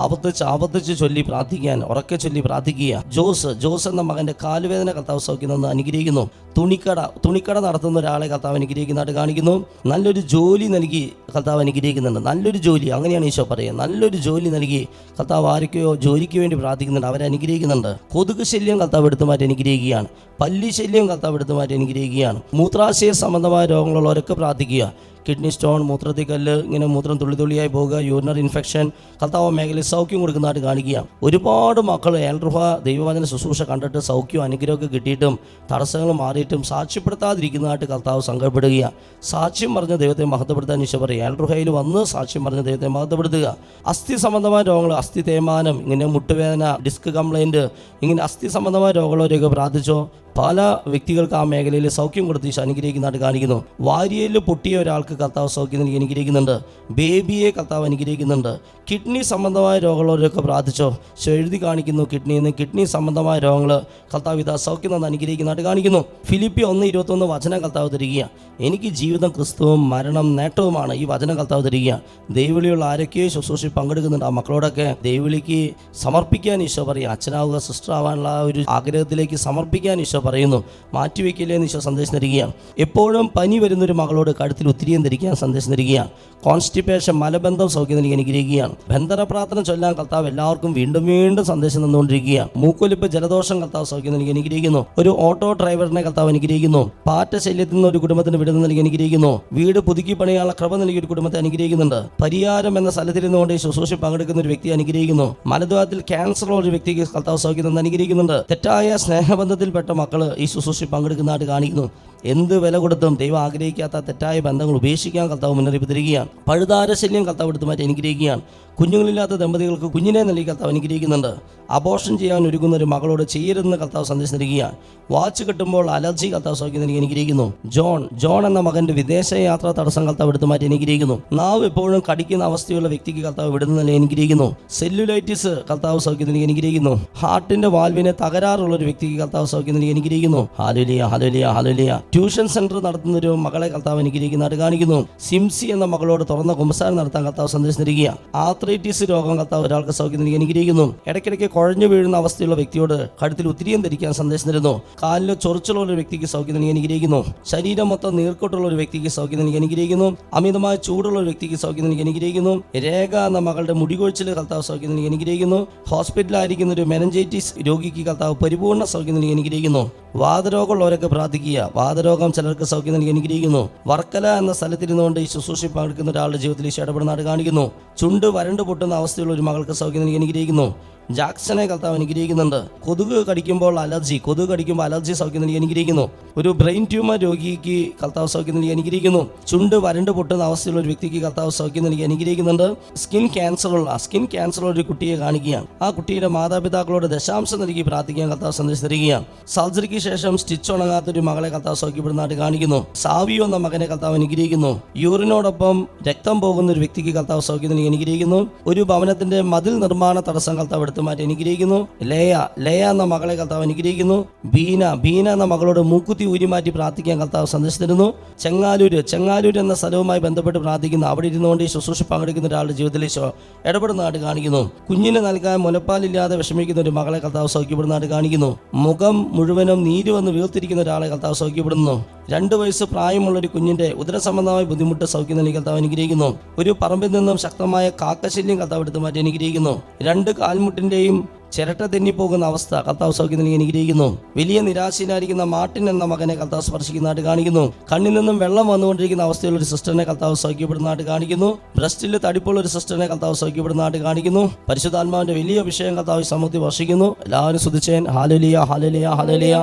S2: ആവർത്തിച്ച് ആവർത്തിച്ച് ചൊല്ലി പ്രാർത്ഥിക്കാൻ ഉറക്കെ ചൊല്ലി പ്രാർത്ഥിക്കുക. ജോസ് ജോസ് എന്ന മകന്റെ കാലുവേദന കർത്താവ് സൗഖ്യം നിന്ന് അനുഗ്രഹിക്കുന്നു. തുണിക്കട തുണിക്കട നടത്തുന്ന ഒരാളെ കർത്താവ് അനുഗ്രഹിക്കുന്നതായിട്ട് കാണിക്കുന്നു. നല്ലൊരു ജോലി നൽകി കർത്താവ് അനുഗ്രഹിക്കുന്നുണ്ട്. നല്ലൊരു ജോലി അങ്ങനെയാണ് ഈശോ പറയുക നല്ലൊരു ജോലി നൽകി കർത്താവ് ആരൊക്കെയോ ജോലിക്ക് വേണ്ടി പ്രാർത്ഥിക്കുന്നുണ്ട് അവരെ അനുഗ്രഹിക്കുന്നുണ്ട്. കൊതുക് ശല്യം കർത്താവ് എടുത്തു മാറ്റി അനുഗ്രഹിക്കുകയാണ്. പല്ലി ശല്യം കർത്താവ് എടുത്തു മാറ്റി അനുഗ്രഹിക്കുകയാണ്. മൂത്രാശയ സംബന്ധമായ രോഗങ്ങളുള്ളവരൊക്കെ പ്രാർത്ഥിക്കുക. കിഡ്നി സ്റ്റോൺ മൂത്രത്തിൽ കല്ല് ഇങ്ങനെ മൂത്രം തുള്ളി തുള്ളിയായി പോകുക യൂറിനറി ഇൻഫെക്ഷൻ കർത്താവ് മേഖലയിൽ സൗഖ്യം കൊടുക്കുന്നതായിട്ട് കാണിക്കുക ഒരുപാട് മക്കൾ ഏൽറുഹ ദൈവവചന ശുശ്രൂഷ കണ്ടിട്ട് സൗഖ്യവും അനുഗ്രഹമൊക്കെ കിട്ടിയിട്ടും തടസ്സങ്ങൾ മാറിയിട്ടും സാക്ഷ്യപ്പെടുത്താതിരിക്കുന്നതായിട്ട് കർത്താവ് സങ്കടപ്പെടുക സാക്ഷ്യം പറഞ്ഞ ദൈവത്തെ മഹത്വപ്പെടുത്താൻ ഈശോ പറയും വന്ന് സാക്ഷ്യം പറഞ്ഞ ദൈവത്തെ മഹത്വപ്പെടുത്തുക. അസ്ഥി സംബന്ധമായ രോഗങ്ങൾ അസ്ഥി തേമാനം ഇങ്ങനെ മുട്ടുവേദന ഡിസ്ക് കംപ്ലൈന്റ് ഇങ്ങനെ അസ്ഥി സംബന്ധമായ രോഗമുള്ളവരെയൊക്കെ പ്രാർത്ഥിച്ചോ? പല വ്യക്തികൾക്ക് ആ മേഖലയിൽ സൗഖ്യം കൊടുത്ത് ഈശോ അനുഗ്രഹിക്കുന്നതായിട്ട് കാണിക്കുന്നു. വാരിയയിൽ പൊട്ടിയ ഒരാൾക്ക് കർത്താവ് സൗഖ്യം നൽകി അനുഗ്രഹിക്കുന്നുണ്ട്. ബേബിയെ കർത്താവ് അനുഗ്രഹിക്കുന്നുണ്ട്. കിഡ്നി സംബന്ധമായ രോഗമുള്ളവരൊക്കെ പ്രാർത്ഥിച്ചോ? എഴുതി കാണിക്കുന്നു കിഡ്നിയിൽ നിന്ന്. കിഡ്നി സംബന്ധമായ രോഗങ്ങൾ കർത്താവ് ഇതാ സൗഖ്യം നിന്ന് അനുഗ്രഹിക്കുന്നതായിട്ട് കാണിക്കുന്നു. ഫിലിപ്പി ഒന്ന് ഇരുപത്തൊന്ന് വചനം കർത്താവ് തരിക എനിക്ക് ജീവിതം ക്രിസ്തുവും മരണം നേട്ടവുമാണ്. ഈ വചനം കർത്താവ് തരിക ദൈവവിളിയുള്ള ആരൊക്കെയോ ശുശ്രൂഷ പങ്കെടുക്കുന്നുണ്ട്. ആ മക്കളോടൊക്കെ ദൈവവിളിക്ക് സമർപ്പിക്കാൻ ഈശോ പറയും അച്ഛനാവുക സിസ്റ്റർ ആവാനുള്ള ഒരു ആഗ്രഹത്തിലേക്ക് സമർപ്പിക്കാൻ ഈശോ പറയുന്നു. മാറ്റിവെക്കില്ലേ എന്ന് ഈശോ സന്ദേശം തരികയാണ്. എപ്പോഴും പനി വരുന്നൊരു മകളോട് കഴുത്തിൽ ഒത്തിരിയും ധരിക്കാൻ സന്ദേശം തരികയാണ്. കോൺസ്റ്റിപ്പേഷൻ മലബന്ധം സൗഖ്യം നൽകി അനുഗ്രഹിക്കുകയാണ്. ബന്ധന പ്രാർത്ഥന ചൊല്ലാൻ കർത്താവ് എല്ലാവർക്കും വീണ്ടും വീണ്ടും സന്ദേശം തന്നുകൊണ്ടിരിക്കുകയാണ്. മൂക്കൊലിപ്പ് ജലദോഷം കർത്താവ് സൗഖ്യം നൽകി അനുഗ്രഹിക്കുന്നു. ഒരു ഓട്ടോ ഡ്രൈവറിനെ കർത്താവ് അനുഗ്രഹിക്കുന്നു. പാറ്റ ശല്യത്തിൽ നിന്ന് ഒരു കുടുംബത്തിന് വിടുന്ന നൽകി അനുഗ്രഹിക്കുന്നു. വീട് പുതുക്കി പണിയാനുള്ള ക്രമം നൽകി ഒരു കുടുംബത്തെ അനുഗ്രഹിക്കുന്നുണ്ട്. പരിഹാരം എന്ന സ്ഥലത്തിരുന്നുകൊണ്ട് ശുശ്രൂഷ പങ്കെടുക്കുന്ന ഒരു വ്യക്തി അനുഗ്രഹിക്കുന്നു. മലദ്വാരത്തിൽ ക്യാൻസർ ഉള്ള ഒരു വ്യക്തിക്ക് കർത്താവ് സൗഖ്യം തന്ന് അനുഗ്രഹിക്കുന്നുണ്ട്. തെറ്റായ സ്നേഹബന്ധത്തിൽപ്പെട്ട മക്കൾ ഈ ശുശ്രൂഷ പങ്കെടുക്കുന്നതായിട്ട് കാണിക്കുന്നു. എന്ത് വില കൊടുത്തും ദൈവം ആഗ്രഹിക്കാത്ത തെറ്റായ ബന്ധങ്ങൾ ഉപേക്ഷിക്കാൻ കർത്താവ് മുന്നറിയിപ്പ് തരികയാണ്. പഴുതാര ശല്യം കർത്താവ് എടുത്ത് മാറ്റി അനുഗ്രഹിക്കുകയാണ്. കുഞ്ഞുങ്ങളില്ലാത്ത ദമ്പതികൾക്ക് കുഞ്ഞിനെ നൽകി കർത്താവ് അനുഗ്രഹിക്കുന്നുണ്ട്. അബോഷൻ ചെയ്യാൻ ഒരുങ്ങുന്ന ഒരു മകളോട് ചെയ്യരുതെന്ന് കർത്താവ് സന്ദേശം നൽകുകയാണ് വാച്ച് കിട്ടുമ്പോൾ അലർജി കർത്താവ് സൗഖ്യം നൽകി അനുഗ്രഹിക്കുന്നു. ജോൺ ജോൺ എന്ന മകന്റെ വിദേശ യാത്രാ തടസ്സം കർത്താവ് എടുത്തു മാറ്റി അനുഗ്രഹിക്കുന്നു. നാവ് എപ്പോഴും കടിക്കുന്ന അവസ്ഥയുള്ള വ്യക്തിക്ക് കർത്താവ് വിടുന്ന നില അനുഗ്രഹിക്കുന്നു. സെല്ലുലൈറ്റിസ് കർത്താവ് സൗഖ്യം നൽകി അനുഗ്രഹിക്കുന്നു. ഹാർട്ടിന്റെ വാൽവിനെ തകരാറുള്ള ഒരു വ്യക്തിക്ക് കർത്താവ് സൗഖ്യം നൽകി അനുഗ്രഹിക്കുന്നു. Hallelujah hallelujah hallelujah tuition centre നടത്തുന്ന ഒരു മകളെ കർത്താവ് അനുഗ്രഹിക്കുന്നതായിട്ട് കാണിക്കുന്നു. സിംസി എന്ന മകളോട് തുറന്ന കുമ്പസാരം നടത്താൻ കർത്താവ് സന്ദേശം തരിക ആത്രൈറ്റിസ് രോഗം കർത്താവ് ഒരാൾക്ക് സൗഖ്യം അനുഗ്രഹിക്കുന്നു. ഇടയ്ക്കിടയ്ക്ക് കുഴഞ്ഞു വീഴുന്ന അവസ്ഥയുള്ള വ്യക്തിയോട് കഴുത്തിൽ ഉത്തിരിയും ധരിക്കാൻ സന്ദേശം തരുന്നു. കാലിലെ ചൊറിച്ചുള്ള ഒരു വ്യക്തിക്ക് സൗഖ്യം നൽകി അനുഗ്രഹിക്കുന്നു. ശരീരം മൊത്തം നീർക്കൊട്ടുള്ള ഒരു വ്യക്തിക്ക് സൗഖ്യം നൽകി അനുഗ്രഹിക്കുന്നു. അമിതമായ ചൂടുള്ള ഒരു വ്യക്തിക്ക് സൗഖ്യം നൽകി അനുഗ്രഹിക്കുന്നു. രേഖ എന്ന മകളുടെ മുടികൊഴിച്ചിൽ കർത്താവ് സൗഖ്യം നൽകി അനുഗ്രഹിക്കുന്നു. ഹോസ്പിറ്റലായിരിക്കുന്ന ഒരു മെനഞ്ചൈറ്റിസ് രോഗിക്ക് കർത്താവ് പരിപൂർണ സൗഖ്യം നൽകി അനുഗ്രഹിക്കുന്നു. വാതരോഗമുള്ളവരൊക്കെ പ്രാർത്ഥിക്കുക. വാതരോഗം ചിലർക്ക് സൗഖ്യം നൽകി അനുഗ്രഹിക്കുന്നു. വർക്കല എന്ന സ്ഥലത്തിരുന്നുകൊണ്ട് ഈ ശുശ്രൂഷ പങ്കെടുക്കുന്ന ഒരാളുടെ ജീവിതത്തിൽ ഈശോ ഇടപെടുന്നതായിട്ട് കാണിക്കുന്നു. ചുണ്ട് വരണ്ടു പൊട്ടുന്ന അവസ്ഥയുള്ള ഒരു മകൾക്ക് സൗഖ്യം നൽകി അനുഗ്രഹിക്കുന്നു. ജാക്സനെ കർത്താവ് അനുഗ്രഹിക്കുന്നുണ്ട്. കൊതുക് കടിക്കുമ്പോൾ അലർജി കൊതുക് കടിക്കുമ്പോൾ അലർജി സൗഖ്യം നൽകി അനുഗ്രഹിക്കുന്നു. ഒരു ബ്രെയിൻ ട്യൂമർ രോഗിക്ക് കർത്താവ് സൗഖ്യം നൽകി അനുഗ്രഹിക്കുന്നു. ചുണ്ട് വരണ്ട് പൊട്ടുന്ന അവസ്ഥയുള്ള ഒരു വ്യക്തിക്ക് കർത്താവ് സൗഖ്യം നൽകി അനുഗ്രഹിക്കുന്നുണ്ട്. സ്കിൻ ക്യാൻസർ ഉള്ള സ്കിൻ ക്യാൻസർ ഉള്ള ഒരു കുട്ടിയെ കാണിക്കുകയാണ്. ആ കുട്ടിയുടെ മാതാപിതാക്കളോട് ദശാംശം നൽകി പ്രാർത്ഥിക്കാൻ കർത്താവ് സന്ദേശം തരികയാണ്. സർജറിക്ക് ശേഷം സ്റ്റിച്ച് ഉണങ്ങാത്ത ഒരു മകളെ കർത്താവ് സൗഖ്യപ്പെടുന്നതായിട്ട് കാണിക്കുന്നു. സാവിയോ എന്ന മകനെ കർത്താവ് അനുഗ്രഹിക്കുന്നു. യൂറിനോടൊപ്പം രക്തം പോകുന്ന ഒരു വ്യക്തിക്ക് കർത്താവ് സൗഖ്യം നൽകി അനുഗ്രഹിക്കുന്നു. ഒരു ഭവനത്തിന്റെ മതിൽ നിർമ്മാണ തടസ്സം കർത്താവ് എടുത്തു മാറ്റി അനുഗ്രഹിക്കുന്നു. ലയ ലയ എന്ന മകളെ കർത്താവ് അനുഗ്രഹിക്കുന്നു. ബീന ബീന എന്ന മകളോട് മൂക്കുത്തി ഊരിമാറ്റി പ്രാർത്ഥിക്കാൻ കർത്താവ് സന്ദർശിച്ചിരുന്നു ചെങ്ങാലൂര് ചെങ്ങാലൂര് എന്ന സ്ഥലവുമായി ബന്ധപ്പെട്ട് പ്രാർത്ഥിക്കുന്നു അവിടെ ഇരുന്നുകൊണ്ട് ഈ ശുശ്രൂഷ പങ്കെടുക്കുന്ന ഒരാളുടെ ജീവിതത്തിൽ ഈശോ ഇടപെടുന്നതായിട്ട് കാണിക്കുന്നു. കുഞ്ഞിന് നൽകാൻ മുലപ്പാലില്ലാതെ വിഷമിക്കുന്ന ഒരു മകളെ കർത്താവ് സൗഖ്യപ്പെടുന്നതായിട്ട് കാണിക്കുന്നു. മുഖം മുഴുവനും നീര് വന്ന് വീർത്തിരിക്കുന്ന ഒരാളെ കർത്താവ് സൗഖ്യപ്പെടുന്നു. രണ്ട് വയസ്സ് പ്രായമുള്ള ഒരു കുഞ്ഞിന്റെ ഉദരസംബന്ധമായ ബുദ്ധിമുട്ട് സൗഖ്യം നൽകി കർത്താവ് അനുഗ്രഹിക്കുന്നു. ഒരു പറമ്പിൽ നിന്നും ശക്തമായ കാക്കശല്യം കർത്താവ് എടുത്തു മാറ്റി അനുഗ്രഹിക്കുന്നു. രണ്ട് കാൽമുട്ടിന്റെയും ചിരട്ട തെന്നിപ്പോകുന്ന അവസ്ഥ കർത്താവ് സൗഖ്യം നൽകി അനുഗ്രഹിക്കുന്നു. വലിയ നിരാശയിലായിരിക്കുന്ന മാർട്ടിൻ എന്ന മകനെ കർത്താവ് സ്പർശിക്കുന്നതായിട്ട് കാണിക്കുന്നു. കണ്ണിൽ നിന്നും വെള്ളം വന്നുകൊണ്ടിരിക്കുന്ന അവസ്ഥയുള്ള ഒരു സിസ്റ്ററിനെ കർത്താവ് സൗഖ്യപ്പെടുന്നതായിട്ട് കാണിക്കുന്നു. ബ്രസ്റ്റിൽ തടിപ്പുള്ള ഒരു സിസ്റ്ററിനെ കർത്താവ് സൗഖ്യപ്പെടുന്നതായിട്ട് കാണിക്കുന്നു. പരിശുദ്ധാത്മാവിന്റെ വലിയ വിഷയം കർത്താവ് സമൂഹത്തിൽ വർഷിക്കുന്നു. എല്ലാവരും ശ്രദ്ധിച്ചേൻ ഹാലലിയ ഹാലലിയ ഹാലലിയ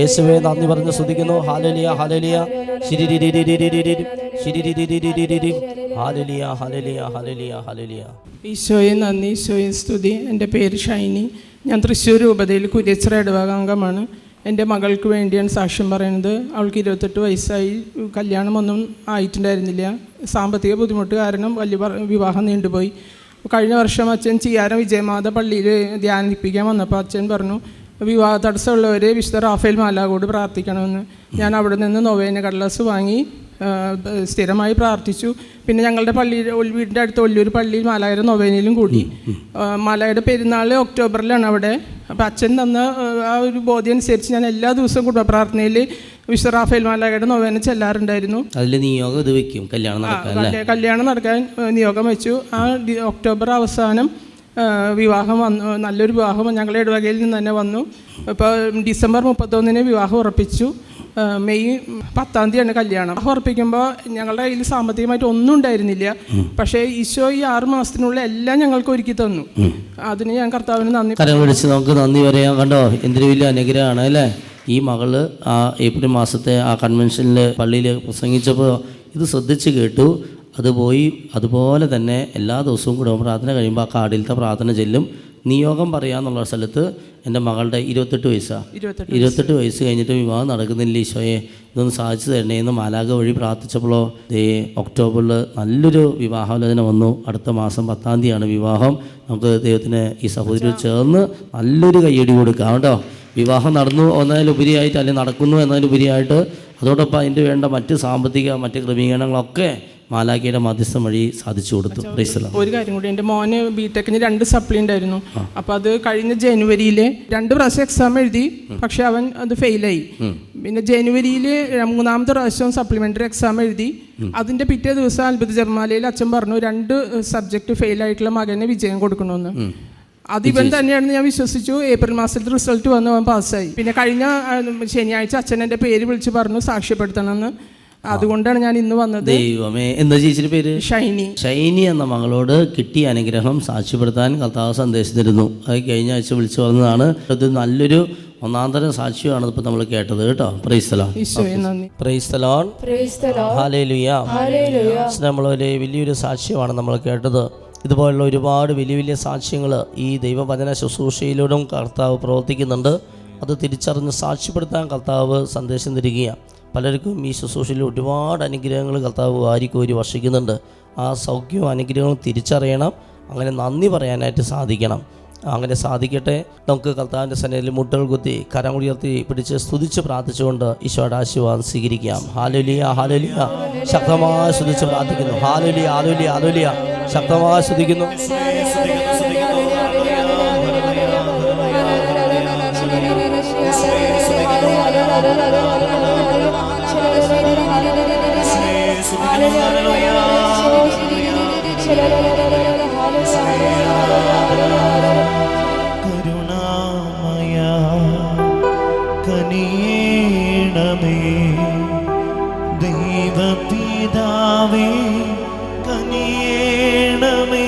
S2: യേശുവെ നന്ദി പറഞ്ഞ് ശ്രദ്ധിക്കുന്നു ഹാലലിയ ഹാലലിയ ശിരി ഹാലലിയ ഹാലലിയ ഹാലലിയ ഹാലലിയ
S4: ഈശോയെ നന്ദി ഈശോയെ സ്തുതി. എന്റെ പേര് ഷൈനി. ഞാൻ തൃശ്ശൂർ രൂപതയിൽ കുര്യച്ചിറ ഇടവകാംഗമാണ്. എന്റെ മകൾക്ക് വേണ്ടിയാണ് സാക്ഷ്യം പറയുന്നത്. അവൾക്ക് ഇരുപത്തെട്ട് വയസ്സായി. കല്യാണമൊന്നും ആയിട്ടുണ്ടായിരുന്നില്ല. സാമ്പത്തിക ബുദ്ധിമുട്ട് കാരണം വലിയ വിവാഹം നീണ്ടുപോയി. കഴിഞ്ഞ വർഷം അച്ഛൻ ചിയാരം വിജയമാത പള്ളിയിൽ ധ്യാനിപ്പിക്കാൻ വന്നപ്പോൾ അച്ഛൻ പറഞ്ഞു വിവാഹ തടസ്സമുള്ളവരെ വിശുദ്ധ റാഫേൽ മാലാകോട് പ്രാർത്ഥിക്കണമെന്ന്. ഞാൻ അവിടെ നിന്ന് നൊവേന കടലാസ് വാങ്ങി സ്ഥിരമായി പ്രാർത്ഥിച്ചു. പിന്നെ ഞങ്ങളുടെ പള്ളി വീടിന്റെ അടുത്ത് ഒല്ലൂർ പള്ളിയിൽ മാലായുടെ നൊവേനയിലും കൂടി. മാലായുടെ പെരുന്നാൾ ഒക്ടോബറിലാണ് അവിടെ. അപ്പോൾ അച്ഛൻ തന്ന ആ, ഒരു ബോധ്യം അനുസരിച്ച് ഞാൻ എല്ലാ ദിവസവും കുടുംബ പ്രാർത്ഥനയിൽ വിശ്വ റാഫേൽ മാലായുടെ നൊവേന ചെല്ലാറുണ്ടായിരുന്നു.
S2: അതിൽ നിയോഗം ഇത് കല്യാണം നടക്കാൻ
S4: കല്യാണം നടക്കാൻ നിയോഗം വെച്ചു. ആ ഒക്ടോബർ അവസാനം വിവാഹം വന്നു. നല്ലൊരു വിവാഹം ഞങ്ങളുടെ ഇടവകയിൽ നിന്ന് തന്നെ വന്നു. ഇപ്പോൾ ഡിസംബർ മുപ്പത്തൊന്നിന് വിവാഹം ഉറപ്പിച്ചു. മെയ് പത്താം തീയതിയാണ് കല്യാണം. ഉറപ്പിക്കുമ്പോൾ ഞങ്ങളുടെ കയ്യിൽ സാമ്പത്തികമായിട്ട് ഒന്നും ഉണ്ടായിരുന്നില്ല. പക്ഷേ ഈശോ ഈ ആറ് മാസത്തിനുള്ളിൽ എല്ലാം ഞങ്ങൾക്ക് ഒരുക്കി തന്നു. അതിന് ഞാൻ കർത്താവിന് നന്ദി
S2: കരം വിളിച്ച് നമുക്ക് നന്ദി പറയാം. കണ്ടോ എന്തൊരു വലിയ അനുഗ്രഹമാണ് അല്ലേ? ഈ മകൾ ആ ഏപ്രിൽ മാസത്തെ ആ കൺവെൻഷനിൽ പള്ളിയിൽ പ്രസംഗിച്ചപ്പോൾ ഇത് ശ്രദ്ധിച്ച് കേട്ടു. അത് പോയി അതുപോലെ തന്നെ എല്ലാ ദിവസവും കുടുംബ പ്രാർത്ഥന കഴിയുമ്പോൾ ആ കാടിലത്തെ പ്രാർത്ഥന ചെല്ലും. നിയോഗം പറയാന്നുള്ള സ്ഥലത്ത് എന്റെ മകളുടെ ഇരുപത്തെട്ട് വയസ്സാണ്
S4: ഇരുപത്തെട്ട്
S2: വയസ്സ്. കഴിഞ്ഞിട്ട് വിവാഹം നടക്കുന്നില്ല ഈശോയെ. ഇതൊന്ന് സാധിച്ചു തരണേ എന്ന് മാലാക വഴി പ്രാർത്ഥിച്ചപ്പോഴോ ദേ ഒക്ടോബറിൽ നല്ലൊരു വിവാഹാലോചന വന്നു. അടുത്ത മാസം പത്താം തീയതിയാണ് വിവാഹം. നമുക്ക് ദൈവത്തിന് ഈ സഹോദരി ചേർന്ന് നല്ലൊരു കയ്യടി കൊടുക്കാം കേട്ടോ. വിവാഹം നടന്നു എന്നതിലുപരിയായിട്ട് അല്ലെങ്കിൽ നടക്കുന്നു എന്നതിലുപരിയായിട്ട് അതോടൊപ്പം അതിന്റെ വേണ്ട മറ്റ് സാമ്പത്തിക മറ്റ് ക്രമീകരണങ്ങളൊക്കെ മാലാഖയുടെ മധ്യസ്ഥം വഴി സാധിച്ചു കൊടുത്തു.
S4: ഒരു കാര്യം കൂടി എന്റെ മോന് ബി ടെക്കിന് രണ്ട് സപ്ലി ഉണ്ടായിരുന്നു. അപ്പോൾ അത് കഴിഞ്ഞ ജനുവരിയിൽ രണ്ട് പ്രാവശ്യം എക്സാം എഴുതി പക്ഷെ അവൻ അത് ഫെയിലായി പിന്നെ ജനുവരിയിൽ മൂന്നാമത്തെ പ്രാവശ്യം സപ്ലിമെന്ററി എക്സാം എഴുതി. അതിന്റെ പിറ്റേ ദിവസം അത്ഭുത ജർമാലയിൽ അച്ഛൻ പറഞ്ഞു രണ്ട് സബ്ജക്റ്റ് ഫെയിൽ ആയിട്ടുള്ള മകനെ വിജയം കൊടുക്കണമെന്ന്. അത് ഇവൻ തന്നെയാണെന്ന് ഞാൻ വിശ്വസിച്ചു. ഏപ്രിൽ മാസത്തിൽ റിസൾട്ട് വന്നു അവൻ പാസ്സായി പിന്നെ കഴിഞ്ഞ ശനിയാഴ്ച അച്ഛൻ എന്റെ പേര് വിളിച്ച് പറഞ്ഞു സാക്ഷ്യപ്പെടുത്തണമെന്ന്. അതുകൊണ്ടാണ് ഞാൻ ഇന്ന് വന്നത്.
S2: ദൈവമേ എന്താ ചേച്ചിയുടെ പേര്?
S4: ഷൈനി.
S2: ഷൈനി എന്ന മകളോട് കിട്ടിയ അനുഗ്രഹം സാക്ഷ്യപ്പെടുത്താൻ കർത്താവ് സന്ദേശം തരുന്നു അത് കഴിഞ്ഞ ആഴ്ച വിളിച്ചു പറഞ്ഞതാണ്. ഇത് നല്ലൊരു ഒന്നാന്തരം സാക്ഷ്യമാണ് ഇപ്പോൾ നമ്മൾ കേട്ടത് കേട്ടോ. Praise the Lord praise the Lord. Hallelujah. നമ്മളൊരു വലിയൊരു സാക്ഷ്യമാണ് നമ്മൾ കേട്ടത്. ഇതുപോലുള്ള ഒരുപാട് വലിയ വലിയ സാക്ഷ്യങ്ങൾ ഈ ദൈവവചന ശുശ്രൂഷയിലൂടെ കർത്താവ് പ്രവർത്തിക്കുന്നുണ്ട്. അത് തിരിച്ചറിഞ്ഞ് സാക്ഷ്യപ്പെടുത്താൻ കർത്താവ് സന്ദേശം തരികയാണ്. പലർക്കും ഈ ശുശ്രൂഷയിൽ ഒരുപാട് അനുഗ്രഹങ്ങൾ കർത്താവ് വാരിക്കോരി വർഷിക്കുന്നുണ്ട്. ആ സൗഖ്യവും അനുഗ്രഹങ്ങളും തിരിച്ചറിയണം. അങ്ങനെ നന്ദി പറയാനായിട്ട് സാധിക്കണം. അങ്ങനെ സാധിക്കട്ടെ. നമുക്ക് കർത്താവിന്റെ സന്നയിൽ മുട്ടകൾ കുത്തി കരം ഉയർത്തി പിടിച്ച് സ്തുതിച്ച് പ്രാർത്ഥിച്ചുകൊണ്ട് ഈശോയുടെ ആശീർവാദം സ്വീകരിക്കാം. Hallelujah hallelujah. ശക്തമായി സ്തുതിച്ച് പ്രാർത്ഥിക്കുന്നു. ഹാലുലിയ ആലുലിയ ആലുലിയ ശക്തമായി സ്തുതിക്കുന്നു.
S1: കരുണാമയ കനിയേണമേ ദൈവപിതാവേ കനിയേണമേ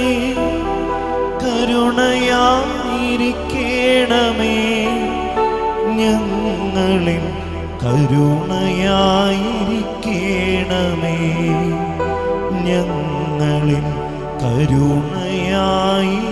S1: കരുണയായിരിക്കേണമേ ഞങ്ങളിൽ കരുണയായിരിക്കേണമേ. ഞങ്ങളിൽ കരുണയായി